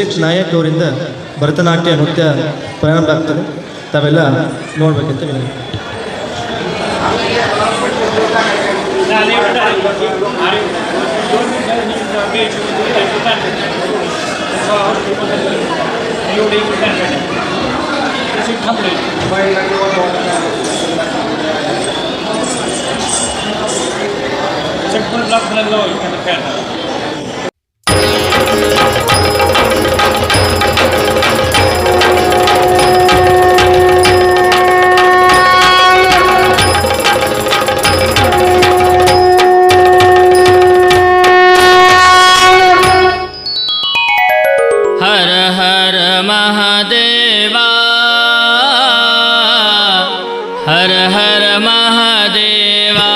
ರಕ್ಷಿತ್ ನಾಯಕ್ ಅವರಿಂದ ಭರತನಾಟ್ಯ ನೃತ್ಯ ಪ್ರಾರಂಭ ಆಗ್ತದೆ. ತಾವೆಲ್ಲ ನೋಡ್ಬೇಕಂತ ವಿನಂತಿ. Below, you her her Mahadeva.